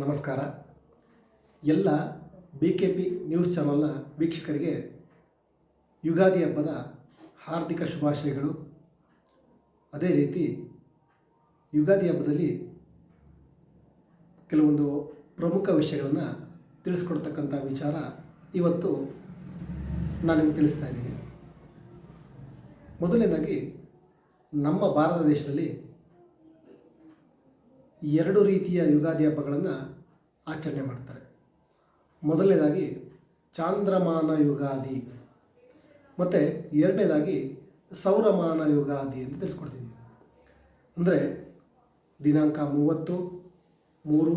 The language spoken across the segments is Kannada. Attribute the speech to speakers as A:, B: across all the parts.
A: ನಮಸ್ಕಾರ. ಎಲ್ಲ ಬಿ ಕೆ ಪಿ ನ್ಯೂಸ್ ಚಾನಲ್ನ ವೀಕ್ಷಕರಿಗೆ ಯುಗಾದಿ ಹಬ್ಬದ ಹಾರ್ದಿಕ ಶುಭಾಶಯಗಳು. ಅದೇ ರೀತಿ ಯುಗಾದಿ ಹಬ್ಬದಲ್ಲಿ ಕೆಲವೊಂದು ಪ್ರಮುಖ ವಿಷಯಗಳನ್ನು ತಿಳಿಸ್ಕೊಡ್ತಕ್ಕಂಥ ವಿಚಾರ ಇವತ್ತು ನಾನು ನಿಮಗೆ ತಿಳಿಸ್ತಾ ಇದ್ದೀನಿ. ಮೊದಲನೇದಾಗಿ ನಮ್ಮ ಭಾರತ ದೇಶದಲ್ಲಿ ಎರಡು ರೀತಿಯ ಯುಗಾದಿ ಹಬ್ಬಗಳನ್ನು ಆಚರಣೆ ಮಾಡ್ತಾರೆ. ಮೊದಲನೇದಾಗಿ ಚಾಂದ್ರಮಾನ ಯುಗಾದಿ ಮತ್ತು ಎರಡನೇದಾಗಿ ಸೌರಮಾನ ಯುಗಾದಿ ಅಂತ ತಿಳಿಸ್ಕೊಡ್ತೀನಿ. ಅಂದರೆ ದಿನಾಂಕ ಮೂವತ್ತು, ಮೂರು,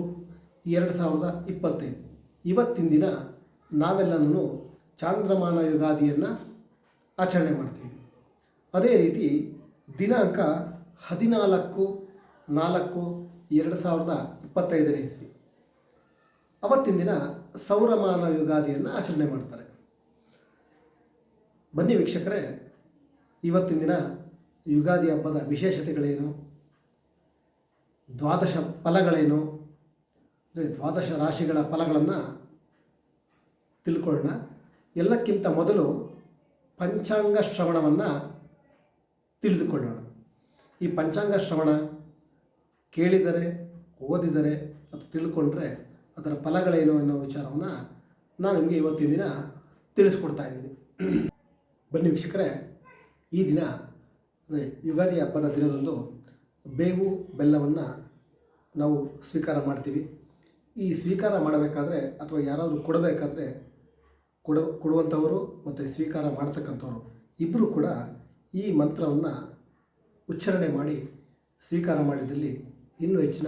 A: ಎರಡು ಸಾವಿರದ ಇಪ್ಪತ್ತೈದು. ಇವತ್ತಿನ ದಿನ ನಾವೆಲ್ಲನೂ ಚಾಂದ್ರಮಾನ ಯುಗಾದಿಯನ್ನು ಆಚರಣೆ ಮಾಡ್ತೀವಿ. ಅದೇ ರೀತಿ ದಿನಾಂಕ ಹದಿನಾಲ್ಕು, ನಾಲ್ಕು ಎರಡು ಸಾವಿರದ ಇಪ್ಪತ್ತೈದನೇ ಇಸ್ವಿ. ಅವತ್ತಿನ ದಿನ ಸೌರಮಾನ ಯುಗಾದಿಯನ್ನು ಆಚರಣೆ ಮಾಡ್ತಾರೆ. ಬನ್ನಿ ವೀಕ್ಷಕರೇ, ಇವತ್ತಿನ ದಿನ ಯುಗಾದಿ ಹಬ್ಬದ ವಿಶೇಷತೆಗಳೇನು? ದ್ವಾದಶ ಫಲಗಳೇನು? ಅಂದರೆ ದ್ವಾದಶ ರಾಶಿಗಳ ಫಲಗಳನ್ನು ತಿಳ್ಕೊಳ್ಳೋಣ. ಎಲ್ಲಕ್ಕಿಂತ ಮೊದಲು ಪಂಚಾಂಗ ಶ್ರವಣವನ್ನು ತಿಳಿದುಕೊಳ್ಳೋಣ. ಈ ಪಂಚಾಂಗ ಶ್ರವಣ ಕೇಳಿದರೆ, ಓದಿದರೆ ಅಥವಾ ತಿಳ್ಕೊಂಡ್ರೆ ಅದರ ಫಲಗಳೇನು ಅನ್ನೋ ವಿಚಾರವನ್ನು ನಾನು ನಿಮಗೆ ಇವತ್ತಿನ ದಿನ ತಿಳಿಸ್ಕೊಡ್ತಾ ಇದ್ದೀನಿ. ಬನ್ನಿ ವೀಕ್ಷಕರೇ, ಈ ದಿನ ಅಂದರೆ ಯುಗಾದಿ ಹಬ್ಬದ ದಿನದಂದು ಬೇವು ಬೆಲ್ಲವನ್ನು ನಾವು ಸ್ವೀಕಾರ ಮಾಡ್ತೀವಿ. ಈ ಸ್ವೀಕಾರ ಮಾಡಬೇಕಾದ್ರೆ ಅಥವಾ ಯಾರಾದರೂ ಕೊಡಬೇಕಾದ್ರೆ ಕೊಡ, ಕೊಡುವಂಥವರು ಮತ್ತು ಸ್ವೀಕಾರ ಮಾಡ್ತಕ್ಕಂಥವ್ರು ಇಬ್ಬರೂ ಕೂಡ ಈ ಮಂತ್ರವನ್ನು ಉಚ್ಚಾರಣೆ ಮಾಡಿ ಸ್ವೀಕಾರ ಮಾಡಿದಲ್ಲಿ ಇನ್ನೂ ಹೆಚ್ಚಿನ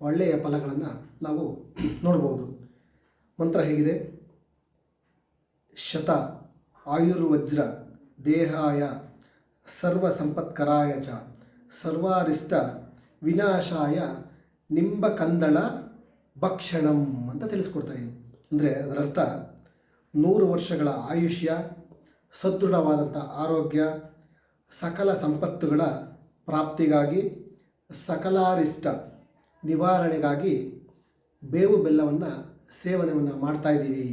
A: ಒಳ್ಳೆಯ ಫಲಗಳನ್ನು ನಾವು ನೋಡ್ಬೋದು. ಮಂತ್ರ ಹೇಗಿದೆ? ಶತ ಆಯುರ್ವಜ್ರ ದೇಹಾಯ ಸರ್ವ ಸಂಪತ್ಕರಾಯ ಚ ಸರ್ವಾರಿಷ್ಟ ವಿನಾಶಾಯ ನಿಂಬಕಂದಳ ಭಕ್ಷಣಂ ಅಂತ ತಿಳಿಸ್ಕೊಡ್ತಾ ಇದ್ದೀನಿ. ಅಂದರೆ ಅದರರ್ಥ ನೂರು ವರ್ಷಗಳ ಆಯುಷ್ಯ, ಸದೃಢವಾದಂಥ ಆರೋಗ್ಯ, ಸಕಲ ಸಂಪತ್ತುಗಳ ಪ್ರಾಪ್ತಿಗಾಗಿ ಸಕಲಾರಿಷ್ಟ ನಿವಾರಣೆಗಾಗಿ ಬೇವು ಬೆಲ್ಲವನ್ನು ಸೇವನೆಯನ್ನು ಮಾಡ್ತಾ ಇದ್ದೀವಿ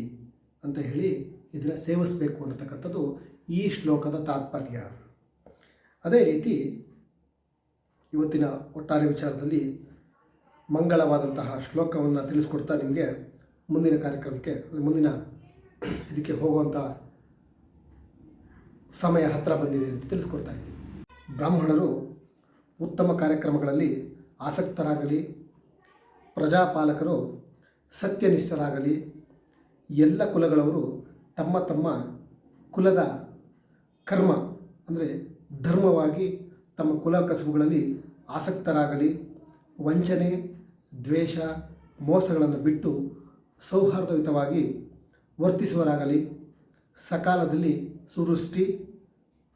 A: ಅಂತ ಹೇಳಿ ಇದನ್ನು ಸೇವಿಸಬೇಕು ಅನ್ನತಕ್ಕಂಥದ್ದು ಈ ಶ್ಲೋಕದ ತಾತ್ಪರ್ಯ. ಅದೇ ರೀತಿ ಇವತ್ತಿನ ಒಟ್ಟಾರೆ ವಿಚಾರದಲ್ಲಿ ಮಂಗಳವಾದಂತಹ ಶ್ಲೋಕವನ್ನು ತಿಳಿಸ್ಕೊಡ್ತಾ ನಿಮಗೆ ಮುಂದಿನ ಕಾರ್ಯಕ್ರಮಕ್ಕೆ ಮುಂದಿನ ಇದಕ್ಕೆ ಹೋಗುವಂಥ ಸಮಯ ಹತ್ತಿರ ಬಂದಿದೆ ಅಂತ ತಿಳಿಸ್ಕೊಡ್ತಾ ಇದ್ದೀನಿ. ಬ್ರಾಹ್ಮಣರು ಉತ್ತಮ ಕಾರ್ಯಕ್ರಮಗಳಲ್ಲಿ ಆಸಕ್ತರಾಗಲಿ, ಪ್ರಜಾಪಾಲಕರು ಸತ್ಯನಿಷ್ಠರಾಗಲಿ, ಎಲ್ಲ ಕುಲಗಳವರು ತಮ್ಮ ತಮ್ಮ ಕುಲದ ಕರ್ಮ, ಅಂದರೆ ಧರ್ಮವಾಗಿ ತಮ್ಮ ಕುಲ ಕಸಬುಗಳಲ್ಲಿ ಆಸಕ್ತರಾಗಲಿ, ವಂಚನೆ, ದ್ವೇಷ, ಮೋಸಗಳನ್ನು ಬಿಟ್ಟು ಸೌಹಾರ್ದಯುತವಾಗಿ ವರ್ತಿಸುವರಾಗಲಿ. ಸಕಾಲದಲ್ಲಿ ಸುವೃಷ್ಟಿ,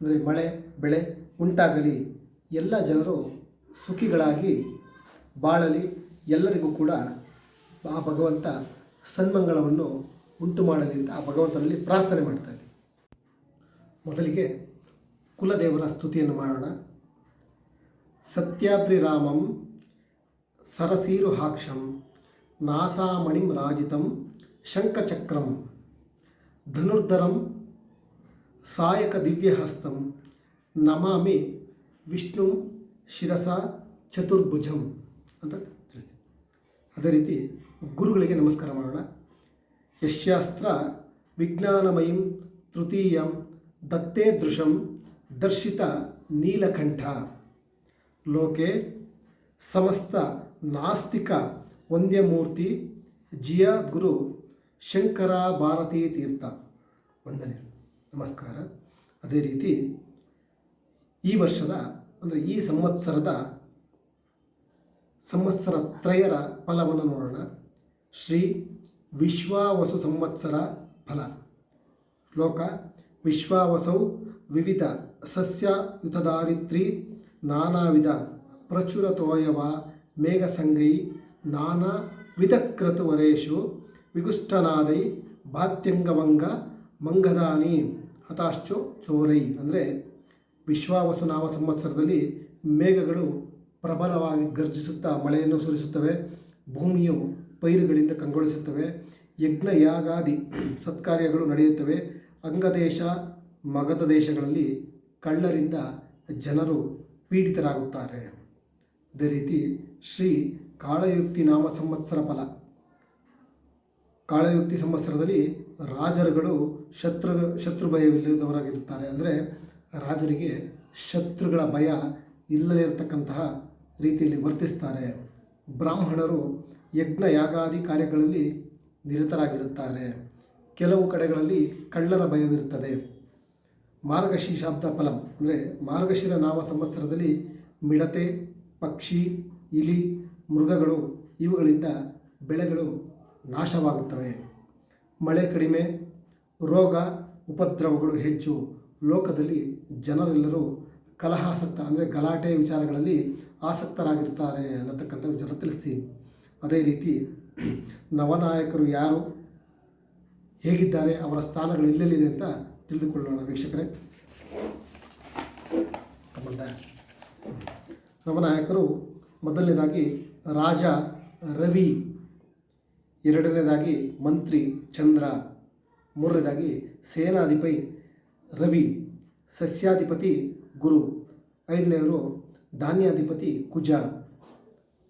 A: ಅಂದರೆ ಮಳೆ, ಬೆಳೆ ಉಂಟಾಗಲಿ. ಎಲ್ಲ ಜನರು ಸುಖಿಗಳಾಗಿ ಬಾಳಲಿ ಎಲ್ಲರಿಗೂ ಕೂಡ ಆ ಭಗವಂತ ಸನ್ಮಂಗಳವನ್ನು ಉಂಟು ಮಾಡಲಿ ಅಂತ ಆ ಭಗವಂತನಲ್ಲಿ ಪ್ರಾರ್ಥನೆ ಮಾಡ್ತಾ ಇದ್ದೀವಿ ಮೊದಲಿಗೆ ಕುಲದೇವರ ಸ್ತುತಿಯನ್ನು ಮಾಡೋಣ. ಸತ್ಯಾದ್ರಿರಾಮಂ ಸರಸೀರುಹಾಕ್ಷಂ ನಾಸಾಮಣಿಂ ರಾಜಿತಂ ಶಂಖಚಕ್ರಂ ಧನುರ್ಧರಂ ಸಾಯಕ ದಿವ್ಯಹಸ್ತಂ ನಮಾಮಿ ವಿಷ್ಣು, ಶಿರಸ, ಚತುರ್ಭುಜಂ ಅಂತ ತಿಳಿಸಿ. ಅದೇ ರೀತಿ ಗುರುಗಳಿಗೆ ನಮಸ್ಕಾರ ಮಾಡೋಣ. ಯಶಾಸ್ತ್ರ ವಿಜ್ಞಾನಮಯಂ ತೃತೀಯಂ ದತ್ತೇ ದೃಶಂ ದರ್ಶಿತ ನೀಲಕಂಠ. ಲೋಕೆ ಸಮಸ್ತ ನಾಸ್ತಿಕ ವಂದ್ಯಮೂರ್ತಿ ಜಿಯ ಗುರು ಶಂಕರ ಭಾರತೀ ತೀರ್ಥ. ವಂದನೆ. ನಮಸ್ಕಾರ. ಅದೇ ರೀತಿ ಈ ವರ್ಷದ ಅಂದರೆ ಈ ಸಂವತ್ಸರದ ಸಂವತ್ಸರ ತ್ರಯರ ಫಲವನ್ನು ನೋಡೋಣ. ಶ್ರೀ ವಿಶ್ವಾವಸು ಸಂವತ್ಸರ ಫಲ. ಶ್ಲೋಕ, ವಿಶ್ವಾವಸೌ ವಿವಿಧ ಸಸ್ಯಯುತದಾರಿತ್ರಿ ನಾನಾವಿಧ ಪ್ರಚುರತೋಯವ ಮೇಘಸಂಗೈ ನಾನಾ ವಿಧಕ್ರತುವರೇಶು ವಿಗುಷ್ಟನಾದೈ ಭಾತ್ಯಂಗವಂಗ ಮಂಗದಾನಿ ಹತಾಶ್ಚೋ ಚೋರೈ. ಅಂದರೆ ವಿಶ್ವಾವಸು ನಾಮ ಸಂವತ್ಸರದಲ್ಲಿ ಮೇಘಗಳು ಪ್ರಬಲವಾಗಿ ಗರ್ಜಿಸುತ್ತಾ ಮಳೆಯನ್ನು ಸುರಿಸುತ್ತವೆ. ಭೂಮಿಯು ಪೈರುಗಳಿಂದ ಕಂಗೊಳಿಸುತ್ತವೆ. ಯಜ್ಞ, ಯಾಗಾದಿ ಸತ್ಕಾರ್ಯಗಳು ನಡೆಯುತ್ತವೆ. ಅಂಗದೇಶ, ಮಗದ ದೇಶಗಳಲ್ಲಿ ಕಳ್ಳರಿಂದ ಜನರು ಪೀಡಿತರಾಗುತ್ತಾರೆ. ಅದೇ ರೀತಿ ಶ್ರೀ ಕಾಳಯುಕ್ತಿ ನಾಮ ಸಂವತ್ಸರ ಫಲ. ಕಾಳಯುಕ್ತಿ ಸಂವತ್ಸರದಲ್ಲಿ ರಾಜರುಗಳು ಶತ್ರು ಶತ್ರು ಭಯವಿಲ್ಲದವರಾಗಿರುತ್ತಾರೆ ಅಂದರೆ ರಾಜರಿಗೆ ಶತ್ರುಗಳ ಭಯ ಇಲ್ಲದೇ ಇರತಕ್ಕಂತಹ ರೀತಿಯಲ್ಲಿ ವರ್ತಿಸ್ತಾರೆ. ಬ್ರಾಹ್ಮಣರು ಯಜ್ಞ ಯಾಗಾದಿ ಕಾರ್ಯಗಳಲ್ಲಿ ನಿರತರಾಗಿರುತ್ತಾರೆ. ಕೆಲವು ಕಡೆಗಳಲ್ಲಿ ಕಳ್ಳರ ಭಯವಿರುತ್ತದೆ. ಮಾರ್ಗಶೀಶಾಬ್ದ ಫಲಂ ಅಂದರೆ ಮಾರ್ಗಶಿರ ನಾಮ ಸಂವತ್ಸರದಲ್ಲಿ ಮಿಡತೆ, ಪಕ್ಷಿ, ಇಲಿ, ಮೃಗಗಳು ಇವುಗಳಿಂದ ಬೆಳೆಗಳು ನಾಶವಾಗುತ್ತವೆ. ಮಳೆ ಕಡಿಮೆ, ರೋಗ, ಉಪದ್ರವಗಳು ಹೆಚ್ಚು. ಲೋಕದಲ್ಲಿ ಜನರೆಲ್ಲರೂ ಕಲಹಾಸಕ್ತ, ಅಂದರೆ ಗಲಾಟೆ ವಿಚಾರಗಳಲ್ಲಿ ಆಸಕ್ತರಾಗಿರ್ತಾರೆ ಅನ್ನತಕ್ಕಂಥ ವಿಚಾರ ತಿಳಿಸ್ತೀನಿ. ಅದೇ ರೀತಿ ನವನಾಯಕರು ಯಾರು, ಹೇಗಿದ್ದಾರೆ, ಅವರ ಸ್ಥಾನಗಳು ಎಲ್ಲೆಲ್ಲಿದೆ ಅಂತ ತಿಳಿದುಕೊಳ್ಳೋಣ ವೀಕ್ಷಕರೇ. ನವನಾಯಕರು ಮೊದಲನೇದಾಗಿ ರಾಜ ರವಿ, ಎರಡನೇದಾಗಿ ಮಂತ್ರಿ ಚಂದ್ರ, ಮೂರನೇದಾಗಿ ಸೇನಾಧಿಪತಿ ರವಿ ಸಸ್ಯಾಧಿಪತಿ ಗುರು. ಐದನೆಯವರು ಧಾನ್ಯಾಧಿಪತಿ ಕುಜ.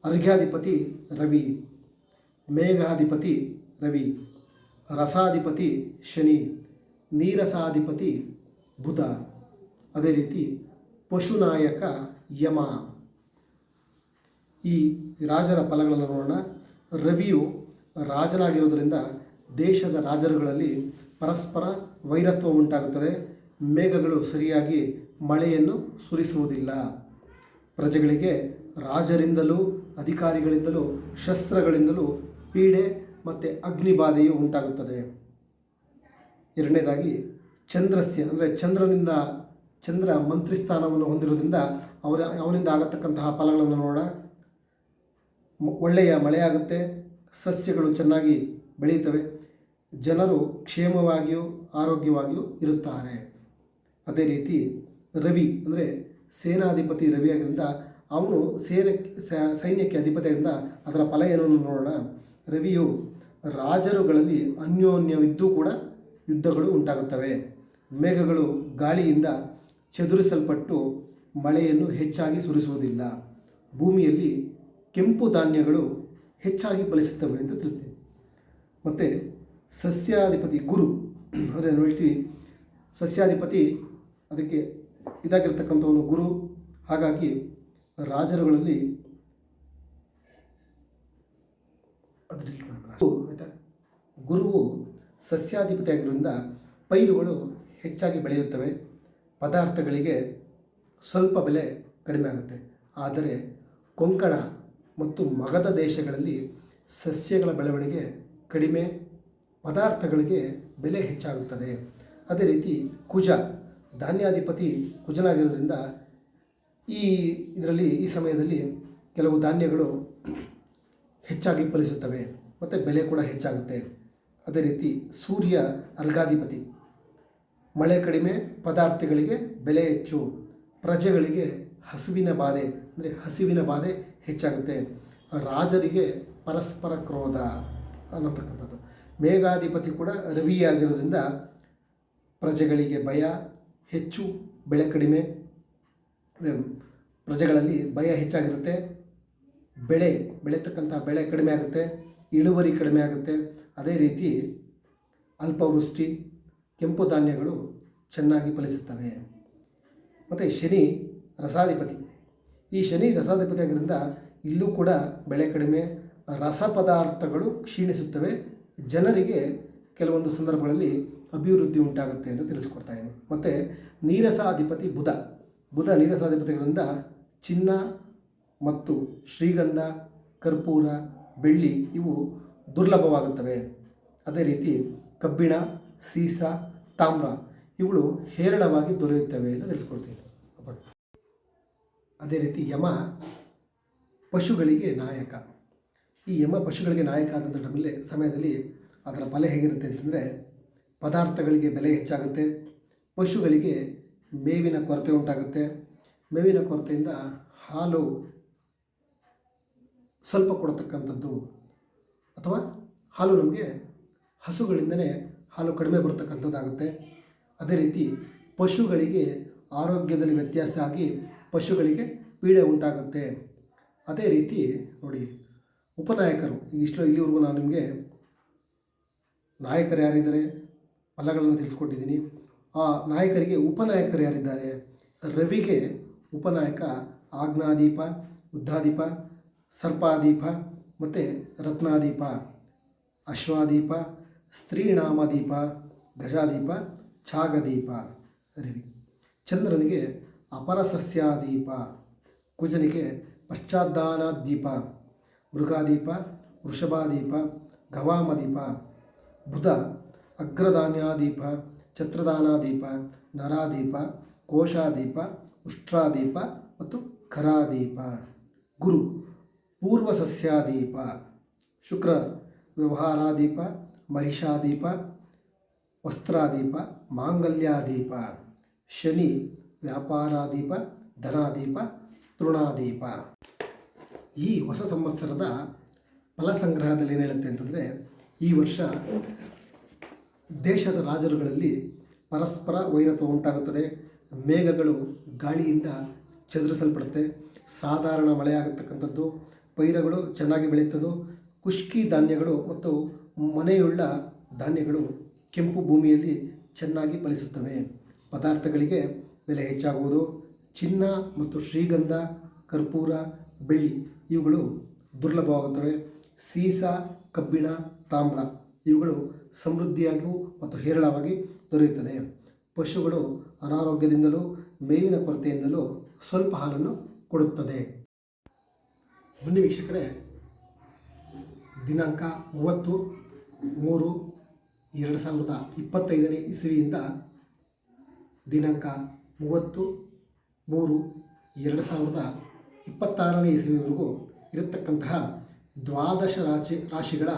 A: ಅರ್ಘ್ಯಾಧಿಪತಿ ರವಿ. ಮೇಘಾಧಿಪತಿ ರವಿ. ರಸಾಧಿಪತಿ ಶನಿ. ನೀರಸಾಧಿಪತಿ ಬುಧ. ಅದೇ ರೀತಿ ಪಶುನಾಯಕ ಯಮ. ಈ ರಾಜರ ಫಲಗಳನ್ನು ನೋಡೋಣ. ರವಿಯು ರಾಜನಾಗಿರುವುದರಿಂದ ದೇಶದ ರಾಜರುಗಳಲ್ಲಿ ಪರಸ್ಪರ ವೈರತ್ವ ಉಂಟಾಗುತ್ತದೆ. ಮೇಘಗಳು ಸರಿಯಾಗಿ ಮಳೆಯನ್ನು ಸುರಿಸುವುದಿಲ್ಲ. ಪ್ರಜೆಗಳಿಗೆ ರಾಜರಿಂದಲೂ ಅಧಿಕಾರಿಗಳಿಂದಲೂ ಶಸ್ತ್ರಗಳಿಂದಲೂ ಪೀಡೆ ಮತ್ತು ಅಗ್ನಿಬಾಧೆಯು ಉಂಟಾಗುತ್ತದೆ. ಎರಡನೇದಾಗಿ ಚಂದ್ರಸ್ಯ, ಅಂದರೆ ಚಂದ್ರನಿಂದ ಚಂದ್ರ ಮಂತ್ರಿ ಸ್ಥಾನವನ್ನು ಹೊಂದಿರೋದ್ರಿಂದ ಅವರ, ಅವನಿಂದ ಆಗತಕ್ಕಂತಹ ಫಲಗಳನ್ನು ನೋಡೋಣ. ಒಳ್ಳೆಯ ಮಳೆಯಾಗುತ್ತೆ, ಸಸ್ಯಗಳು ಚೆನ್ನಾಗಿ ಬೆಳೆಯುತ್ತವೆ, ಜನರು ಕ್ಷೇಮವಾಗಿಯೂ ಆರೋಗ್ಯವಾಗಿಯೂ ಇರುತ್ತಾರೆ. ಅದೇ ರೀತಿ ರವಿ ಅಂದರೆ ಸೇನಾಧಿಪತಿ ರವಿ ರವಿಯಾಗಿದ್ದರಿಂದ ಅವನು ಸೇನೆ ಸೈನ್ಯಕ್ಕೆ ಅಧಿಪತಿಯಿಂದ ಅದರ ಫಲ ಏನು ನೋಡೋಣ. ರವಿಯು ರಾಜರುಗಳಲ್ಲಿ ಅನ್ಯೋನ್ಯವಿದ್ದೂ ಕೂಡ ಯುದ್ಧಗಳು ಉಂಟಾಗುತ್ತವೆ. ಮೇಘಗಳು ಗಾಳಿಯಿಂದ ಚದುರಿಸಲ್ಪಟ್ಟು ಮಳೆಯನ್ನು ಹೆಚ್ಚಾಗಿ ಸುರಿಸುವುದಿಲ್ಲ. ಭೂಮಿಯಲ್ಲಿ ಕೆಂಪು ಧಾನ್ಯಗಳು ಹೆಚ್ಚಾಗಿ ಫಲಿಸುತ್ತವೆ ಅಂತ ತಿಳಿಸ್ತೀವಿ ಮತ್ತು ಸಸ್ಯಾಧಿಪತಿ ಗುರು ಅಂದರೆ ನಾವು ಹೇಳ್ತೀವಿ, ಸಸ್ಯಾಧಿಪತಿ ಅದಕ್ಕೆ ಇದಾಗಿರ್ತಕ್ಕಂಥವನು ಗುರು. ಹಾಗಾಗಿ ರಾಜರುಗಳಲ್ಲಿ ಆಯಿತಾ? ಗುರುವು ಸಸ್ಯಾಧಿಪತಿ ಆಗಿರೋದ್ರಿಂದ ಪೈರುಗಳು ಹೆಚ್ಚಾಗಿ ಬೆಳೆಯುತ್ತವೆ. ಪದಾರ್ಥಗಳಿಗೆ ಸ್ವಲ್ಪ ಬೆಲೆ ಕಡಿಮೆ ಆಗುತ್ತೆ. ಆದರೆ ಕೊಂಕಣ ಮತ್ತು ಮಗದ ದೇಶಗಳಲ್ಲಿ ಸಸ್ಯಗಳ ಬೆಳವಣಿಗೆ ಕಡಿಮೆ, ಪದಾರ್ಥಗಳಿಗೆ ಬೆಲೆ ಹೆಚ್ಚಾಗುತ್ತದೆ. ಅದೇ ರೀತಿ ಕುಜ. ಧಾನ್ಯಾಧಿಪತಿ ಕುಜನಾಗಿರೋದ್ರಿಂದ ಈ ಇದರಲ್ಲಿ, ಈ ಸಮಯದಲ್ಲಿ ಕೆಲವು ಧಾನ್ಯಗಳು ಹೆಚ್ಚಾಗಿ ಫಲಿಸುತ್ತವೆ, ಮತ್ತು ಬೆಲೆ ಕೂಡ ಹೆಚ್ಚಾಗುತ್ತೆ. ಅದೇ ರೀತಿ ಸೂರ್ಯ ಅರ್ಘಾಧಿಪತಿ, ಮಳೆ ಕಡಿಮೆ, ಪದಾರ್ಥಗಳಿಗೆ ಬೆಲೆ ಹೆಚ್ಚು, ಪ್ರಜೆಗಳಿಗೆ ಹಸುವಿನ ಬಾಧೆ, ಅಂದರೆ ಹಸಿವಿನ ಬಾಧೆ ಹೆಚ್ಚಾಗುತ್ತೆ. ರಾಜರಿಗೆ ಪರಸ್ಪರ ಕ್ರೋಧ ಅನ್ನತಕ್ಕಂಥದ್ದು. ಮೇಘಾಧಿಪತಿ ಕೂಡ ರವಿಯಾಗಿರೋದ್ರಿಂದ ಪ್ರಜೆಗಳಿಗೆ ಭಯ ಹೆಚ್ಚು ಬೆಳೆ ಕಡಿಮೆ ಪ್ರಜೆಗಳಲ್ಲಿ ಭಯ ಹೆಚ್ಚಾಗಿರುತ್ತೆ. ಬೆಳೆ, ಬೆಳೀತಕ್ಕಂಥ ಬೆಳೆ ಕಡಿಮೆ ಆಗುತ್ತೆ, ಇಳುವರಿ ಕಡಿಮೆ ಆಗುತ್ತೆ. ಅದೇ ರೀತಿ ಅಲ್ಪವೃಷ್ಟಿ, ಕೆಂಪು ಧಾನ್ಯಗಳು ಚೆನ್ನಾಗಿ ಫಲಿಸುತ್ತವೆ. ಮತ್ತು ಶನಿ ರಸಾಧಿಪತಿ. ಈ ಶನಿ ರಸಾಧಿಪತಿ ಆಗಿದ್ದರಿಂದ ಇಲ್ಲೂ ಕೂಡ ಬೆಳೆ ಕಡಿಮೆ ರಸ ಪದಾರ್ಥಗಳು ಕ್ಷೀಣಿಸುತ್ತವೆ. ಜನರಿಗೆ ಕೆಲವೊಂದು ಸಂದರ್ಭಗಳಲ್ಲಿ ಅಭಿವೃದ್ಧಿ ಉಂಟಾಗುತ್ತೆ ಎಂದು ತಿಳಿಸ್ಕೊಡ್ತಾ ಇದ್ದೀನಿ. ಮತ್ತು ನೀರಸಾಧಿಪತಿ ಬುಧ. ಬುಧ ನೀರಸಾಧಿಪತಿಗಳಿಂದ ಚಿನ್ನ ಮತ್ತು ಶ್ರೀಗಂಧ, ಕರ್ಪೂರ, ಬೆಳ್ಳಿ ಇವು ದುರ್ಲಭವಾಗುತ್ತವೆ. ಅದೇ ರೀತಿ ಕಬ್ಬಿಣ, ಸೀಸ, ತಾಮ್ರ ಇವುಗಳು ಹೇರಳವಾಗಿ ದೊರೆಯುತ್ತವೆ ಎಂದು ತಿಳಿಸ್ಕೊಡ್ತೀನಿ. ಅದೇ ರೀತಿ ಯಮ ಪಶುಗಳಿಗೆ ನಾಯಕ. ಈ ಯಮ ಪಶುಗಳಿಗೆ ನಾಯಕ ಆದಂಥ ಸಮಯದಲ್ಲಿ ಅದರ ಫಲ ಹೇಗಿರುತ್ತೆ ಅಂತಂದರೆ ಪದಾರ್ಥಗಳಿಗೆ ಬೆಲೆ ಹೆಚ್ಚಾಗುತ್ತೆ. ಪಶುಗಳಿಗೆ ಮೇವಿನ ಕೊರತೆ ಉಂಟಾಗುತ್ತೆ. ಮೇವಿನ ಕೊರತೆಯಿಂದ ಹಾಲು ಸ್ವಲ್ಪ ಕೊಡತಕ್ಕಂಥದ್ದು ಅಥವಾ ಹಾಲು ನಮಗೆ ಹಸುಗಳಿಂದನೇ ಹಾಲು ಕಡಿಮೆ ಬರ್ತಕ್ಕಂಥದ್ದಾಗುತ್ತೆ. ಅದೇ ರೀತಿ ಪಶುಗಳಿಗೆ ಆರೋಗ್ಯದಲ್ಲಿ ವ್ಯತ್ಯಾಸ ಆಗಿ ಪಶುಗಳಿಗೆ ಪೀಡೆ ಉಂಟಾಗುತ್ತೆ. ಅದೇ ರೀತಿ ನೋಡಿ, ಉಪನಾಯಕರು ಇಷ್ಟು ಇಲ್ಲಿವರೆಗೂ ನಾನು ನಿಮಗೆ ನಾಯಕರು ಯಾರಿದ್ದಾರೆ? ಫಲಗಳನ್ನು ತಿಳಿಸ್ಕೊಟ್ಟಿದ್ದೀನಿ. ಆ ನಾಯಕರಿಗೆ ಉಪನಾಯಕರು ಯಾರಿದ್ದಾರೆ? ರವಿಗೆ ಉಪನಾಯಕ ಆಜ್ಞಾದೀಪ, ಉದ್ದಾದೀಪ, ಸರ್ಪಾದೀಪ ಮತ್ತು ರತ್ನಾದೀಪ. ಅಶ್ವಾದೀಪ, ಸ್ತ್ರೀನಾಮದೀಪ, ಗಜಾದೀಪ, ಛಾಗದೀಪ. ರವಿ. ಚಂದ್ರನಿಗೆ ಅಪರ ಸಸ್ಯಾದೀಪ. ಕುಜನಿಗೆ ಪಶ್ಚಾದ್ದಾನಾದೀಪ ಮೃಗಾದೀಪ, ವೃಷಭಾದೀಪ, ಗವಾಮದೀಪ. ಬುಧ ಅಗ್ರಧಾನ್ಯಾದೀಪ ಛತ್ರದಾನಾದೀಪ ನರಾದೀಪ ಕೋಶಾದೀಪ ಉಷ್ಟ್ರಾದೀಪ ಮತ್ತು ಖರಾದೀಪ ಗುರು ಪೂರ್ವ ಸಸ್ಯಾದೀಪ ಶುಕ್ರ ವ್ಯವಹಾರಾದೀಪ ಮಹಿಷಾದೀಪ ವಸ್ತ್ರಾದೀಪ ಮಾಂಗಲ್ಯಾದೀಪ ಶನಿ ವ್ಯಾಪಾರಾದೀಪ ಧನಾದೀಪ ತೃಣಾದೀಪ ಈ ಹೊಸ ಸಂವತ್ಸರದ ಫಲ ಸಂಗ್ರಹದಲ್ಲಿ ಏನು ಹೇಳುತ್ತೆ ಅಂತಂದರೆ ಈ ವರ್ಷ ದೇಶದ ರಾಜರುಗಳಲ್ಲಿ ಪರಸ್ಪರ ವೈರತ್ವ ಉಂಟಾಗುತ್ತದೆ. ಮೇಘಗಳು ಗಾಳಿಯಿಂದ ಚದುರಿಸಲ್ಪಡುತ್ತೆ. ಸಾಧಾರಣ ಮಳೆಯಾಗತಕ್ಕಂಥದ್ದು, ಪೈರಗಳು ಚೆನ್ನಾಗಿ ಬೆಳೆಯುತ್ತದೆ ಕುಷ್ಕಿ ಧಾನ್ಯಗಳು ಮತ್ತು ಮನೆಯುಳ್ಳ ಧಾನ್ಯಗಳು ಕೆಂಪು ಭೂಮಿಯಲ್ಲಿ ಚೆನ್ನಾಗಿ ಫಲಿಸುತ್ತವೆ. ಪದಾರ್ಥಗಳಿಗೆ ಬೆಲೆ ಹೆಚ್ಚಾಗುವುದು. ಚಿನ್ನ ಮತ್ತು ಶ್ರೀಗಂಧ, ಕರ್ಪೂರ, ಬೆಳ್ಳಿ ಇವುಗಳು ದುರ್ಲಭವಾಗುತ್ತವೆ. ಸೀಸ, ಕಬ್ಬಿಣ, ತಾಮ್ರ. ಇವುಗಳು ಸಮೃದ್ಧಿಯಾಗಿಯೂ ಮತ್ತು ಹೇರಳವಾಗಿ ದೊರೆಯುತ್ತದೆ. ಪಶುಗಳು ಅನಾರೋಗ್ಯದಿಂದಲೂ, ಮೇವಿನ ಕೊರತೆಯಿಂದಲೂ ಸ್ವಲ್ಪ ಹಾಲನ್ನು ಕೊಡುತ್ತದೆ. ಬನ್ನಿ ವೀಕ್ಷಕರೇ. ದಿನಾಂಕ ಮೂವತ್ತು ಮೂರು ಎರಡು ಸಾವಿರದ ಇಪ್ಪತ್ತೈದನೇ ಇಸವಿಯಿಂದ ದಿನಾಂಕ ಮೂವತ್ತು ಮೂರು ಎರಡು ಸಾವಿರದ ಇಪ್ಪತ್ತಾರನೇ ಇಸವಿವರೆಗೂ ಇರತಕ್ಕಂತಹ ದ್ವಾದಶ ರಾಶಿ ರಾಶಿಗಳ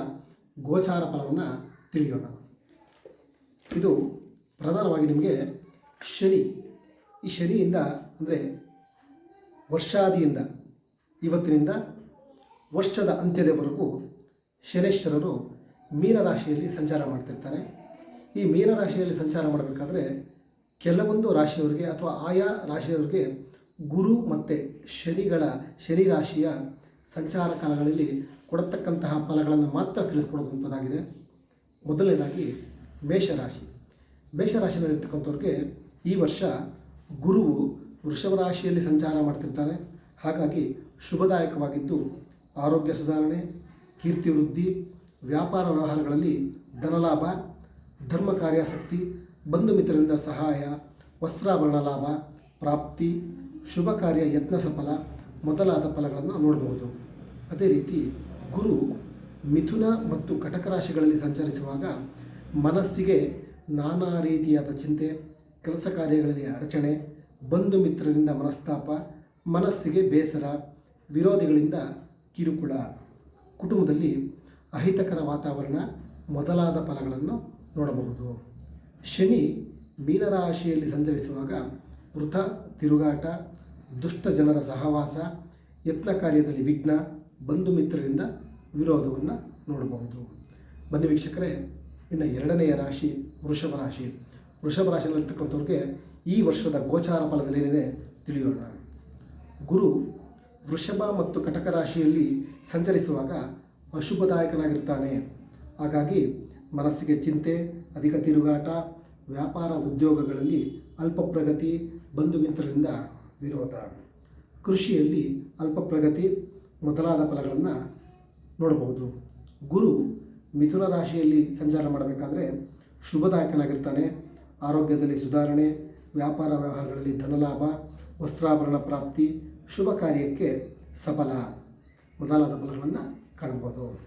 A: ಗೋಚಾರ ಫಲವನ್ನು ತಿಳಿಯೋಣ. ಇದು ಪ್ರಧಾನವಾಗಿ ನಿಮಗೆ ಶನಿ. ಈ ಶನಿಯಿಂದ ಅಂದರೆ ವರ್ಷಾದಿಯಿಂದ, ಇವತ್ತಿನಿಂದ ವರ್ಷದ ಅಂತ್ಯದವರೆಗೂ ಶನೇಶ್ವರರು ಮೀನರಾಶಿಯಲ್ಲಿ ಸಂಚಾರ ಮಾಡ್ತಿರ್ತಾರೆ. ಈ ಮೀನರಾಶಿಯಲ್ಲಿ ಸಂಚಾರ ಮಾಡಬೇಕಾದ್ರೆ ಕೆಲವೊಂದು ರಾಶಿಯವರಿಗೆ ಅಥವಾ ಆಯಾ ರಾಶಿಯವರಿಗೆ ಗುರು ಮತ್ತು ಶನಿಗಳ, ಶನಿ ರಾಶಿಯ ಸಂಚಾರ ಕಾಲಗಳಲ್ಲಿ ಕೊಡತಕ್ಕಂತಹ ಫಲಗಳನ್ನು ಮಾತ್ರ ತಿಳಿಸ್ಕೊಡುವಂಥದ್ದಾಗಿದೆ. ಮೊದಲನೇದಾಗಿ ಮೇಷರಾಶಿ. ಮೇಷರಾಶಿಯಲ್ಲಿರ್ತಕ್ಕಂಥವ್ರಿಗೆ ಈ ವರ್ಷ ಗುರುವು ವೃಷಭ ರಾಶಿಯಲ್ಲಿ ಸಂಚಾರ ಮಾಡ್ತಿರ್ತಾರೆ. ಹಾಗಾಗಿ ಶುಭದಾಯಕವಾಗಿದ್ದು ಆರೋಗ್ಯ ಸುಧಾರಣೆ, ಕೀರ್ತಿ ವೃದ್ಧಿ, ವ್ಯಾಪಾರ ವ್ಯವಹಾರಗಳಲ್ಲಿ ಧನಲಾಭ, ಧರ್ಮ ಕಾರ್ಯಾಸಕ್ತಿ, ಬಂಧು ಮಿತ್ರರಿಂದ ಸಹಾಯ ವಸ್ತ್ರಾಭರಣ ಲಾಭ, ಪ್ರಾಪ್ತಿ, ಶುಭ ಕಾರ್ಯ ಯತ್ನ ಸಫಲ ಮೊದಲಾದ ಫಲಗಳನ್ನು ನೋಡಬಹುದು. ಅದೇ ರೀತಿ ಗುರು ಮಿಥುನ ಮತ್ತು ಕಟಕ ರಾಶಿಗಳಲ್ಲಿ ಸಂಚರಿಸುವಾಗ ಮನಸ್ಸಿಗೆ ನಾನಾ ರೀತಿಯಾದ ಚಿಂತೆ, ಕೆಲಸ ಕಾರ್ಯಗಳಲ್ಲಿ ಅಡಚಣೆ, ಬಂಧು ಮಿತ್ರರಿಂದ ಮನಸ್ತಾಪ, ಮನಸ್ಸಿಗೆ ಬೇಸರ, ವಿರೋಧಿಗಳಿಂದ ಕಿರುಕುಳ. ಕುಟುಂಬದಲ್ಲಿ ಅಹಿತಕರ ವಾತಾವರಣ ಮೊದಲಾದ ಫಲಗಳನ್ನು ನೋಡಬಹುದು. ಶನಿ ಮೀನರಾಶಿಯಲ್ಲಿ ಸಂಚರಿಸುವಾಗ ವೃಥ, ತಿರುಗಾಟ, ದುಷ್ಟ ಜನರ ಸಹವಾಸ, ಯತ್ನ ಕಾರ್ಯದಲ್ಲಿ ವಿಘ್ನ ಬಂಧು ಮಿತ್ರರಿಂದ ವಿರೋಧವನ್ನು ನೋಡಬಹುದು. ಬನ್ನಿ ವೀಕ್ಷಕರೇ, ಇನ್ನು ಎರಡನೆಯ ರಾಶಿ ವೃಷಭ ರಾಶಿ. ವೃಷಭ ರಾಶಿಯಲ್ಲಿರ್ತಕ್ಕಂಥವ್ರಿಗೆ ಈ ವರ್ಷದ ಗೋಚಾರ ಫಲದಲ್ಲಿ ಏನಿದೆ ತಿಳಿಯೋಣ. ಗುರು ವೃಷಭ ಮತ್ತು ಕಟಕ ರಾಶಿಯಲ್ಲಿ ಸಂಚರಿಸುವಾಗ ಅಶುಭದಾಯಕನಾಗಿರ್ತಾನೆ. ಹಾಗಾಗಿ ಮನಸ್ಸಿಗೆ ಚಿಂತೆ, ಅಧಿಕ ತಿರುಗಾಟ, ವ್ಯಾಪಾರ ಉದ್ಯೋಗಗಳಲ್ಲಿ ಅಲ್ಪ ಪ್ರಗತಿ, ಬಂಧು ಮಿತ್ರರಿಂದ ವಿರೋಧ. ಕೃಷಿಯಲ್ಲಿ ಅಲ್ಪ ಪ್ರಗತಿ ಮೊದಲಾದ ಫಲಗಳನ್ನು ನೋಡಬಹುದು. ಗುರು ಮಿಥುನ ರಾಶಿಯಲ್ಲಿ ಸಂಚಾರ ಮಾಡಬೇಕಾದ್ರೆ ಶುಭದಾಯಕನಾಗಿರ್ತಾನೆ. ಆರೋಗ್ಯದಲ್ಲಿ ಸುಧಾರಣೆ, ವ್ಯಾಪಾರ ವ್ಯವಹಾರಗಳಲ್ಲಿ ಧನಲಾಭ, ವಸ್ತ್ರಾಭರಣ ಪ್ರಾಪ್ತಿ, ಶುಭ ಕಾರ್ಯಕ್ಕೆ ಸಫಲ. ಮೊದಲಾದ ಫಲಗಳನ್ನು ಕಾಣಬಹುದು.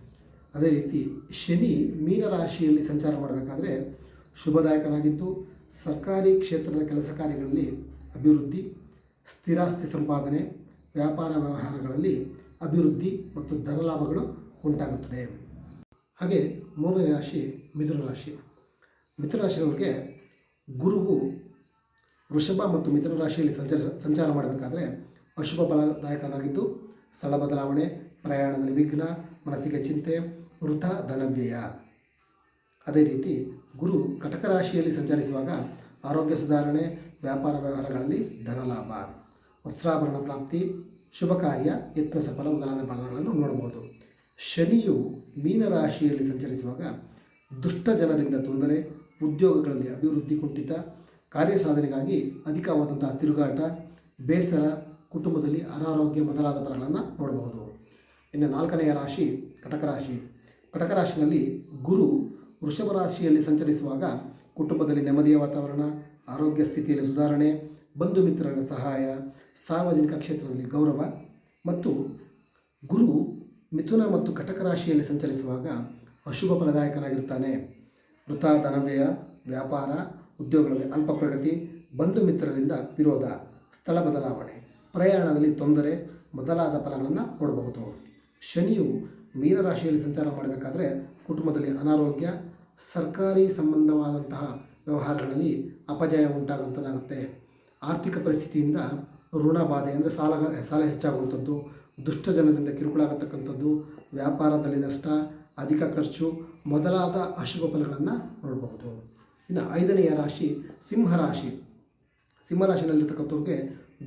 A: ಅದೇ ರೀತಿ ಶನಿ ಮೀನರಾಶಿಯಲ್ಲಿ ಸಂಚಾರ ಮಾಡಬೇಕಾದ್ರೆ ಶುಭದಾಯಕನಾಗಿದ್ದು, ಸರ್ಕಾರಿ ಕ್ಷೇತ್ರದ ಕೆಲಸ ಕಾರ್ಯಗಳಲ್ಲಿ ಅಭಿವೃದ್ಧಿ, ಸ್ಥಿರಾಸ್ತಿ ಸಂಪಾದನೆ, ವ್ಯಾಪಾರ ವ್ಯವಹಾರಗಳಲ್ಲಿ ಅಭಿವೃದ್ಧಿ ಮತ್ತು ಧನಲಾಭಗಳು ಉಂಟಾಗುತ್ತದೆ. ಹಾಗೆ ಮೂರನೇ ರಾಶಿ ಮಿಥುನ ರಾಶಿ. ಮಿಥುನ ರಾಶಿಯವರಿಗೆ ಗುರುವು ವೃಷಭ ಮತ್ತು ಮಿಥುನ ರಾಶಿಯಲ್ಲಿ ಸಂಚಾರ ಸಂಚಾರ ಮಾಡಬೇಕಾದ್ರೆ ಅಶುಭ ಫಲದಾಯಕನಾಗಿದ್ದು ಸ್ಥಳ ಬದಲಾವಣೆ, ಪ್ರಯಾಣದಲ್ಲಿ ವಿಘ್ನ, ಮನಸ್ಸಿಗೆ ಚಿಂತೆ, ವೃಥ ಧನವ್ಯಯ. ಅದೇ ರೀತಿ ಗುರು ಕಟಕ ರಾಶಿಯಲ್ಲಿ ಸಂಚರಿಸುವಾಗ ಆರೋಗ್ಯ ಸುಧಾರಣೆ, ವ್ಯಾಪಾರ ವ್ಯವಹಾರಗಳಲ್ಲಿ ಧನಲಾಭ, ವಸ್ತ್ರಾಭರಣ ಪ್ರಾಪ್ತಿ ಶುಭ ಕಾರ್ಯ, ಯತ್ನ ಸಫಲ ಮೊದಲಾದ ಫಲಗಳನ್ನು ನೋಡಬಹುದು. ಶನಿಯು ಮೀನರಾಶಿಯಲ್ಲಿ ಸಂಚರಿಸುವಾಗ ದುಷ್ಟ ಜನರಿಂದ ತೊಂದರೆ, ಉದ್ಯೋಗಗಳಲ್ಲಿ ಅಭಿವೃದ್ಧಿ ಕುಂಠಿತ, ಕಾರ್ಯ ಸಾಧನೆಗಾಗಿ ಅಧಿಕವಾದಂತಹ ತಿರುಗಾಟ, ಬೇಸರ, ಕುಟುಂಬದಲ್ಲಿ ಅನಾರೋಗ್ಯ ಮೊದಲಾದ ಫಲಗಳನ್ನು ನೋಡಬಹುದು. ಇನ್ನು ನಾಲ್ಕನೆಯ ರಾಶಿ, ಕಟಕ ರಾಶಿ. ಕಟಕ ರಾಶಿಯಲ್ಲಿ ಗುರು ವೃಷಭ ರಾಶಿಯಲ್ಲಿ ಸಂಚರಿಸುವಾಗ ಕುಟುಂಬದಲ್ಲಿ ನೆಮ್ಮದಿಯ ವಾತಾವರಣ, ಆರೋಗ್ಯ ಸ್ಥಿತಿಯಲ್ಲಿ ಸುಧಾರಣೆ, ಬಂಧು ಮಿತ್ರರ ಸಹಾಯ ಸಾರ್ವಜನಿಕ ಕ್ಷೇತ್ರದಲ್ಲಿ ಗೌರವ ಮತ್ತು ಗುರು ಮಿಥುನ ಮತ್ತು ಕಟಕ ರಾಶಿಯಲ್ಲಿ ಸಂಚರಿಸುವಾಗ ಅಶುಭ ಫಲದಾಯಕನಾಗಿರ್ತಾನೆ. ವೃತ ಧನವ್ಯಯ, ವ್ಯಾಪಾರ, ಉದ್ಯೋಗಗಳಲ್ಲಿ ಅಲ್ಪ ಪ್ರಗತಿ ಬಂಧು ಮಿತ್ರರಿಂದ ವಿರೋಧ, ಸ್ಥಳ ಬದಲಾವಣೆ, ಪ್ರಯಾಣದಲ್ಲಿ ತೊಂದರೆ ಮೊದಲಾದ ಫಲಗಳನ್ನು ನೋಡಬಹುದು. ಶನಿಯು ಮೀನರಾಶಿಯಲ್ಲಿ ಸಂಚಾರ ಮಾಡಬೇಕಾದ್ರೆ ಕುಟುಂಬದಲ್ಲಿ ಅನಾರೋಗ್ಯ, ಸರ್ಕಾರಿ ಸಂಬಂಧವಾದಂತಹ ವ್ಯವಹಾರಗಳಲ್ಲಿ ಅಪಜಯ ಉಂಟಾಗುವಂಥದ್ದಾಗುತ್ತೆ ಆರ್ಥಿಕ ಪರಿಸ್ಥಿತಿಯಿಂದ ಋಣ ಬಾಧೆ ಅಂದರೆ ಸಾಲ ಸಾಲ ಹೆಚ್ಚಾಗುವಂಥದ್ದು, ದುಷ್ಟ ಜನರಿಂದ ಕಿರುಕುಳ ಆಗತಕ್ಕಂಥದ್ದು ವ್ಯಾಪಾರದಲ್ಲಿ ನಷ್ಟ, ಅಧಿಕ ಖರ್ಚು ಮೊದಲಾದ ಅಶುಭ ಫಲಗಳನ್ನು ನೋಡಬಹುದು. ಇನ್ನು ಐದನೆಯ ರಾಶಿ ಸಿಂಹರಾಶಿ ಸಿಂಹರಾಶಿನಲ್ಲಿರ್ತಕ್ಕಂಥವ್ರಿಗೆ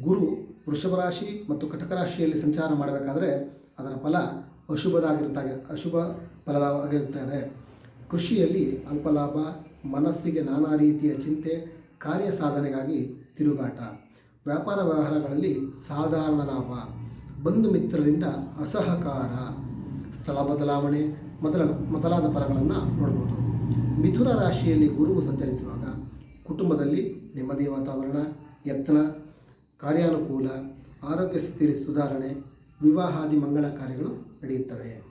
A: ಗುರು ವೃಷಭ ರಾಶಿ ಮತ್ತು ಕಟಕ ರಾಶಿಯಲ್ಲಿ ಸಂಚಾರ ಮಾಡಬೇಕಾದ್ರೆ ಅದರ ಫಲ ಅಶುಭದಾಗಿರ್ತಾಗಿ, ಅಶುಭ ಫಲದಾಗಿರುತ್ತದೆ ಕೃಷಿಯಲ್ಲಿ ಅಲ್ಪ ಲಾಭ ಮನಸ್ಸಿಗೆ ನಾನಾ ರೀತಿಯ ಚಿಂತೆ, ಕಾರ್ಯ ಸಾಧನೆಗಾಗಿ ತಿರುಗಾಟ. ವ್ಯಾಪಾರ ವ್ಯವಹಾರಗಳಲ್ಲಿ ಸಾಧಾರಣ ಲಾಭ. ಬಂಧು ಮಿತ್ರರಿಂದ ಅಸಹಕಾರ. ಸ್ಥಳ ಬದಲಾವಣೆ ಮೊದಲ ಮೊದಲಾದ ಪರಗಳನ್ನು ನೋಡ್ಬೋದು. ಮಿಥುನ ರಾಶಿಯಲ್ಲಿ ಗುರುವು ಸಂಚರಿಸುವಾಗ ಕುಟುಂಬದಲ್ಲಿ ನೆಮ್ಮದಿಯ ವಾತಾವರಣ, ಯತ್ನ, ಕಾರ್ಯಾನುಕೂಲ, ಆರೋಗ್ಯ ಸ್ಥಿತಿಯಲ್ಲಿ ಸುಧಾರಣೆ, ವಿವಾಹಾದಿ ಮಂಗಳ ಕಾರ್ಯಗಳು ನಡೆಯುತ್ತವೆ.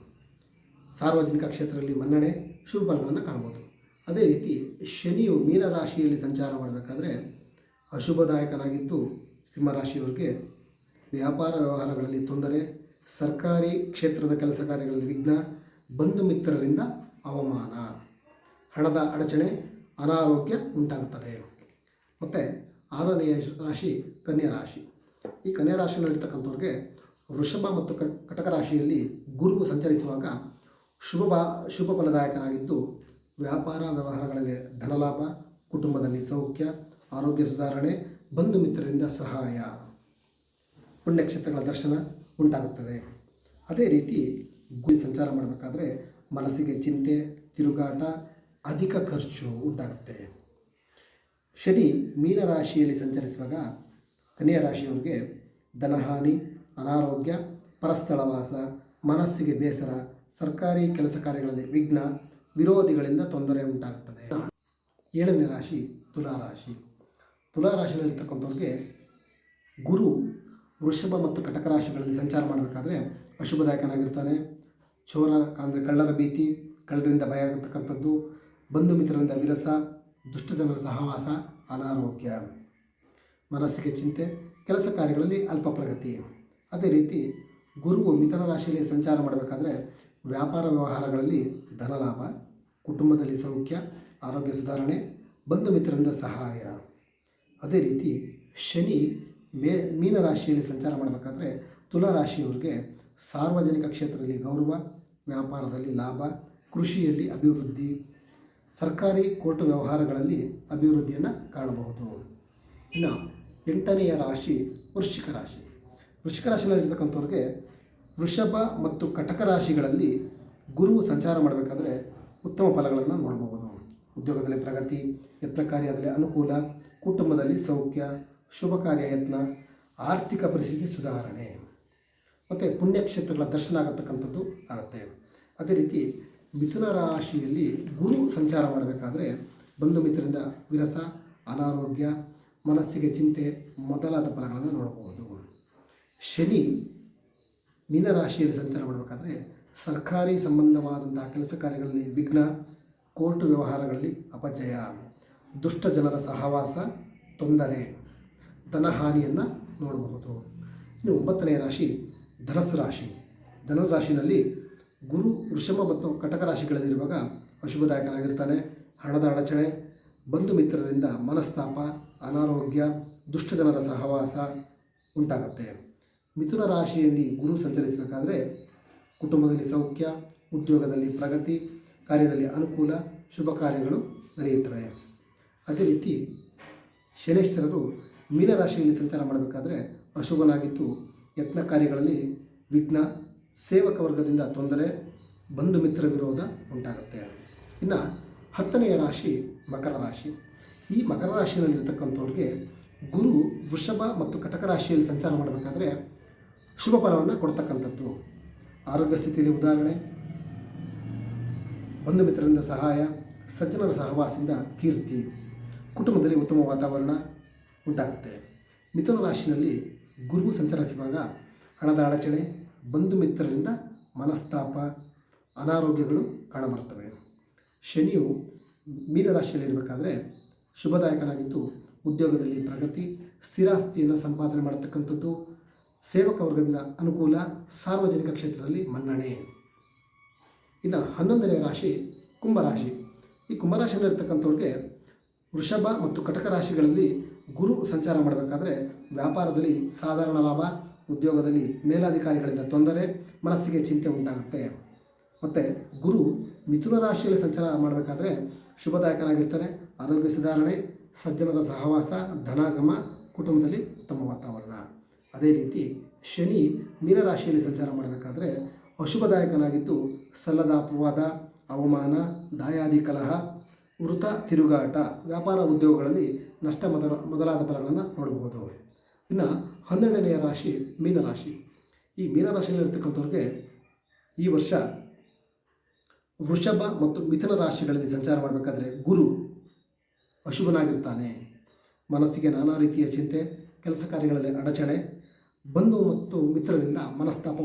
A: ಸಾರ್ವಜನಿಕ ಕ್ಷೇತ್ರದಲ್ಲಿ ಮನ್ನಣೆ, ಶುಭ ಫಲಗಳನ್ನು ಕಾಣ್ಬೋದು. ಅದೇ ರೀತಿ ಶನಿಯು ಮೀನರಾಶಿಯಲ್ಲಿ ಸಂಚಾರ ಮಾಡಬೇಕಾದ್ರೆ ಅಶುಭದಾಯಕನಾಗಿದ್ದು ಸಿಂಹರಾಶಿಯವರಿಗೆ ವ್ಯಾಪಾರ ವ್ಯವಹಾರಗಳಲ್ಲಿ ತೊಂದರೆ, ಸರ್ಕಾರಿ ಕ್ಷೇತ್ರದ ಕೆಲಸ ಕಾರ್ಯಗಳಲ್ಲಿ ವಿಘ್ನ, ಬಂಧು ಮಿತ್ರರಿಂದ ಅವಮಾನ. ಹಣದ ಅಡಚಣೆ, ಅನಾರೋಗ್ಯ ಉಂಟಾಗುತ್ತದೆ. ಮತ್ತು ಆರನೆಯ ರಾಶಿ, ಕನ್ಯಾ ರಾಶಿ. ಈ ಕನ್ಯಾ ರಾಶಿಯಲ್ಲಿರ್ತಕ್ಕಂಥವ್ರಿಗೆ ವೃಷಭ ಮತ್ತು ಕಟ್ ಕಟಕ ರಾಶಿಯಲ್ಲಿ ಗುರುವು ಸಂಚರಿಸುವಾಗ ಶುಭ ಬಾ, ಶುಭ ಫಲದಾಯಕನಾಗಿದ್ದು ವ್ಯಾಪಾರ ವ್ಯವಹಾರಗಳಲ್ಲಿ ಧನಲಾಭ, ಕುಟುಂಬದಲ್ಲಿ ಸೌಖ್ಯ, ಆರೋಗ್ಯ ಸುಧಾರಣೆ ಬಂಧು ಮಿತ್ರರಿಂದ ಸಹಾಯ, ಪುಣ್ಯಕ್ಷೇತ್ರಗಳ ದರ್ಶನ ಉಂಟಾಗುತ್ತದೆ. ಅದೇ ರೀತಿ ಗುರಿ ಸಂಚಾರ ಮಾಡಬೇಕಾದ್ರೆ ಮನಸ್ಸಿಗೆ ಚಿಂತೆ, ತಿರುಗಾಟ, ಅಧಿಕ ಖರ್ಚು ಉಂಟಾಗುತ್ತೆ. ಶನಿ ಮೀನರಾಶಿಯಲ್ಲಿ ಸಂಚರಿಸುವಾಗ ಕನ್ಯಾ ರಾಶಿಯವರಿಗೆ ಧನಹಾನಿ, ಅನಾರೋಗ್ಯ ಪರಸ್ಥಳವಾಸ ಮನಸ್ಸಿಗೆ ಬೇಸರ, ಸರ್ಕಾರಿ ಕೆಲಸ ಕಾರ್ಯಗಳಲ್ಲಿ ವಿಘ್ನ, ವಿರೋಧಿಗಳಿಂದ ತೊಂದರೆ ಉಂಟಾಗುತ್ತದೆ. ಏಳನೇ ರಾಶಿ ತುಲಾರಾಶಿ ತುಲಾರಾಶಿಯಲ್ಲಿರ್ತಕ್ಕಂಥವ್ರಿಗೆ ಗುರು, ವೃಷಭ ಮತ್ತು ಕಟಕ ರಾಶಿಗಳಲ್ಲಿ ಸಂಚಾರ ಮಾಡಬೇಕಾದ್ರೆ ಅಶುಭದಾಯಕನಾಗಿರ್ತಾನೆ. ಚೋರ ಅಂದರೆ ಕಳ್ಳರ ಭೀತಿ, ಕಳ್ಳರಿಂದ ಭಯ ಆಗತಕ್ಕಂಥದ್ದು ಬಂಧು ಮಿತ್ರರಿಂದ ವಿರಸ ದುಷ್ಟಜನರ ಸಹವಾಸ, ಅನಾರೋಗ್ಯ. ಮನಸ್ಸಿಗೆ ಚಿಂತೆ, ಕೆಲಸ ಕಾರ್ಯಗಳಲ್ಲಿ ಅಲ್ಪ ಪ್ರಗತಿ. ಅದೇ ರೀತಿ ಗುರುವು ಮಿಥುನ ರಾಶಿಯಲ್ಲಿ ಸಂಚಾರ ಮಾಡಬೇಕಾದ್ರೆ ವ್ಯಾಪಾರ ವ್ಯವಹಾರಗಳಲ್ಲಿ ಧನಲಾಭ, ಕುಟುಂಬದಲ್ಲಿ ಸೌಖ್ಯ, ಆರೋಗ್ಯ ಸುಧಾರಣೆ, ಬಂಧು ಮಿತ್ರರಿಂದ ಸಹಾಯ. ಅದೇ ರೀತಿ ಶನಿ ಮೇ ಮೀನರಾಶಿಯಲ್ಲಿ ಸಂಚಾರ ಮಾಡಬೇಕಾದ್ರೆ ತುಲಾ ರಾಶಿಯವರಿಗೆ ಸಾರ್ವಜನಿಕ ಕ್ಷೇತ್ರದಲ್ಲಿ ಗೌರವ, ವ್ಯಾಪಾರದಲ್ಲಿ ಲಾಭ, ಕೃಷಿಯಲ್ಲಿ ಅಭಿವೃದ್ಧಿ, ಸರ್ಕಾರಿ ಕೋರ್ಟ್ ವ್ಯವಹಾರಗಳಲ್ಲಿ ಅಭಿವೃದ್ಧಿಯನ್ನು ಕಾಣಬಹುದು. ಇನ್ನು ಎಂಟನೆಯ ರಾಶಿ ವೃಶ್ಚಿಕ ರಾಶಿ. ವೃಶ್ಚಿಕ ರಾಶಿಯಲ್ಲಿರ್ತಕ್ಕಂಥವ್ರಿಗೆ ವೃಷಭ ಮತ್ತು ಕಟಕ ರಾಶಿಗಳಲ್ಲಿ ಗುರು ಸಂಚಾರ ಮಾಡಬೇಕಾದ್ರೆ ಉತ್ತಮ ಫಲಗಳನ್ನು ನೋಡಬಹುದು. ಉದ್ಯೋಗದಲ್ಲಿ ಪ್ರಗತಿ ಯತ್ನ ಕಾರ್ಯದಲ್ಲಿ ಅನುಕೂಲ ಕುಟುಂಬದಲ್ಲಿ ಸೌಖ್ಯ, ಶುಭ ಕಾರ್ಯ ಯತ್ನ ಆರ್ಥಿಕ ಪರಿಸ್ಥಿತಿ ಸುಧಾರಣೆ. ಮತ್ತು ಪುಣ್ಯಕ್ಷೇತ್ರಗಳ ದರ್ಶನ ಆಗತಕ್ಕಂಥದ್ದು ಆಗುತ್ತೆ. ಅದೇ ರೀತಿ ಮಿಥುನ ರಾಶಿಯಲ್ಲಿ ಗುರು ಸಂಚಾರ ಮಾಡಬೇಕಾದ್ರೆ ಬಂಧು ಮಿತ್ರರಿಂದ ವಿರಸ, ಅನಾರೋಗ್ಯ, ಮನಸ್ಸಿಗೆ ಚಿಂತೆ ಮೊದಲಾದ ಫಲಗಳನ್ನು ನೋಡಬಹುದು ಶನಿ ಮೀನರಾಶಿಯಲ್ಲಿ ಸಂಚಾರ ಮಾಡಬೇಕಾದ್ರೆ ಸರ್ಕಾರಿ ಸಂಬಂಧವಾದಂತಹ ಕೆಲಸ ಕಾರ್ಯಗಳಲ್ಲಿ ವಿಘ್ನ, ಕೋರ್ಟ್ ವ್ಯವಹಾರಗಳಲ್ಲಿ ಅಪಜಯ. ದುಷ್ಟ ಜನರ ಸಹವಾಸ, ತೊಂದರೆ, ಧನಹಾನಿಯನ್ನು ನೋಡಬಹುದು. ಇನ್ನು ಒಂಬತ್ತನೆಯ ರಾಶಿ, ಧನಸ್ಸು ರಾಶಿ. ಧನಸ್ ರಾಶಿನಲ್ಲಿ ಗುರು, ವೃಷಭ ಮತ್ತು ಕಟಕ ರಾಶಿಗಳಲ್ಲಿರುವಾಗ ಅಶುಭದಾಯಕನಾಗಿರ್ತಾನೆ. ಹಣದ ಅಡಚಣೆ, ಬಂಧು ಮಿತ್ರರಿಂದ ಮನಸ್ತಾಪ, ಅನಾರೋಗ್ಯ, ದುಷ್ಟ ಜನರ ಸಹವಾಸ ಉಂಟಾಗುತ್ತೆ. ಮಿಥುನ ರಾಶಿಯಲ್ಲಿ ಗುರು ಸಂಚರಿಸಬೇಕಾದ್ರೆ ಕುಟುಂಬದಲ್ಲಿ ಸೌಖ್ಯ, ಉದ್ಯೋಗದಲ್ಲಿ ಪ್ರಗತಿ, ಕಾರ್ಯದಲ್ಲಿ ಅನುಕೂಲ, ಶುಭ ಕಾರ್ಯಗಳು ನಡೆಯುತ್ತವೆ. ಅದೇ ರೀತಿ ಶನೇಶ್ವರರು ಮೀನರಾಶಿಯಲ್ಲಿ ಸಂಚಾರ ಮಾಡಬೇಕಾದ್ರೆ ಅಶುಭನಾಗಿದ್ದು ಯತ್ನ ಕಾರ್ಯಗಳಲ್ಲಿ ವಿಘ್ನ, ಸೇವಕ ವರ್ಗದಿಂದ ತೊಂದರೆ, ಬಂಧು ಮಿತ್ರ ವಿರೋಧ ಉಂಟಾಗುತ್ತೆ. ಇನ್ನು ಹತ್ತನೆಯ ರಾಶಿ ಮಕರ ರಾಶಿ. ಈ ಮಕರ ರಾಶಿಯಲ್ಲಿರ್ತಕ್ಕಂಥವ್ರಿಗೆ ಗುರು, ವೃಷಭ ಮತ್ತು ಕಟಕ ರಾಶಿಯಲ್ಲಿ ಸಂಚಾರ ಮಾಡಬೇಕಾದ್ರೆ ಶುಭ ಫಲವನ್ನು ಕೊಡ್ತಕ್ಕಂಥದ್ದು. ಆರೋಗ್ಯ ಸ್ಥಿತಿಯಲ್ಲಿ ಉದಾಹರಣೆ, ಬಂಧು ಮಿತ್ರರಿಂದ ಸಹಾಯ, ಸಜ್ಜನರ ಸಹವಾಸದಿಂದ ಕೀರ್ತಿ. ಕುಟುಂಬದಲ್ಲಿ ಉತ್ತಮ ವಾತಾವರಣ ಉಂಟಾಗುತ್ತೆ. ಮಿಥುನ ರಾಶಿಯಲ್ಲಿ ಗುರು ಸಂಚರಿಸುವಾಗ ಹಣದ ಅಡಚಣೆ, ಬಂಧು ಮಿತ್ರರಿಂದ ಮನಸ್ತಾಪ, ಅನಾರೋಗ್ಯಗಳು ಕಾಣಬರ್ತವೆ ಶನಿಯು ಮೀನರಾಶಿಯಲ್ಲಿರಬೇಕಾದ್ರೆ ಶುಭದಾಯಕನಾಗಿದ್ದು ಉದ್ಯೋಗದಲ್ಲಿ ಪ್ರಗತಿ ಸ್ಥಿರಾಸ್ತಿಯನ್ನು ಸಂಪಾದನೆ ಮಾಡತಕ್ಕಂಥದ್ದು, ಸೇವಕ ವರ್ಗದಿಂದ ಅನುಕೂಲ, ಸಾರ್ವಜನಿಕ ಕ್ಷೇತ್ರದಲ್ಲಿ ಮನ್ನಣೆ. ಇನ್ನು ಹನ್ನೊಂದನೇ ರಾಶಿ ಕುಂಭರಾಶಿ ಈ ಕುಂಭರಾಶಿಯಲ್ಲಿರ್ತಕ್ಕಂಥವ್ರಿಗೆ ವೃಷಭ ಮತ್ತು ಕಟಕ ರಾಶಿಗಳಲ್ಲಿ ಗುರು ಸಂಚಾರ ಮಾಡಬೇಕಾದ್ರೆ ವ್ಯಾಪಾರದಲ್ಲಿ ಸಾಧಾರಣ ಲಾಭ, ಉದ್ಯೋಗದಲ್ಲಿ ಮೇಲಾಧಿಕಾರಿಗಳಿಂದ ತೊಂದರೆ, ಮನಸ್ಸಿಗೆ ಚಿಂತೆ ಉಂಟಾಗುತ್ತೆ. ಮತ್ತು ಗುರು ಮಿಥುನ ರಾಶಿಯಲ್ಲಿ ಸಂಚಾರ ಮಾಡಬೇಕಾದ್ರೆ ಶುಭದಾಯಕನಾಗಿರ್ತಾರೆ. ಆರೋಗ್ಯ ಸುಧಾರಣೆ, ಸಜ್ಜನರ ಸಹವಾಸ, ಧನಾಗಮ, ಕುಟುಂಬದಲ್ಲಿ ಉತ್ತಮ ವಾತಾವರಣ. ಅದೇ ರೀತಿ ಶನಿ ಮೀನರಾಶಿಯಲ್ಲಿ ಸಂಚಾರ ಮಾಡಬೇಕಾದ್ರೆ ಅಶುಭದಾಯಕನಾಗಿದ್ದು ಸಲ್ಲದ ಅಪವಾದ, ಅವಮಾನ, ದಾಯಾದಿ ಕಲಹ ವೃತ ತಿರುಗಾಟ, ವ್ಯಾಪಾರ ಉದ್ಯೋಗಗಳಲ್ಲಿ ನಷ್ಟ ಮೊದಲ, ಮೊದಲಾದ ಫಲಗಳನ್ನು ನೋಡಬಹುದು. ಇನ್ನು ಹನ್ನೆರಡನೆಯ ರಾಶಿ ಮೀನರಾಶಿ. ಈ ಮೀನರಾಶಿಯಲ್ಲಿರ್ತಕ್ಕಂಥವ್ರಿಗೆ ಈ ವರ್ಷ ವೃಷಭ ಮತ್ತು ಮಿಥುನ ರಾಶಿಗಳಲ್ಲಿ ಸಂಚಾರ ಮಾಡಬೇಕಾದ್ರೆ ಗುರು ಅಶುಭನಾಗಿರ್ತಾನೆ. ಮನಸ್ಸಿಗೆ ನಾನಾ ರೀತಿಯ ಚಿಂತೆ, ಕೆಲಸ ಕಾರ್ಯಗಳಲ್ಲಿ ಅಡಚಣೆ, ಬಂಧು ಮತ್ತು ಮಿತ್ರರಿಂದ ಮನಸ್ತಾಪ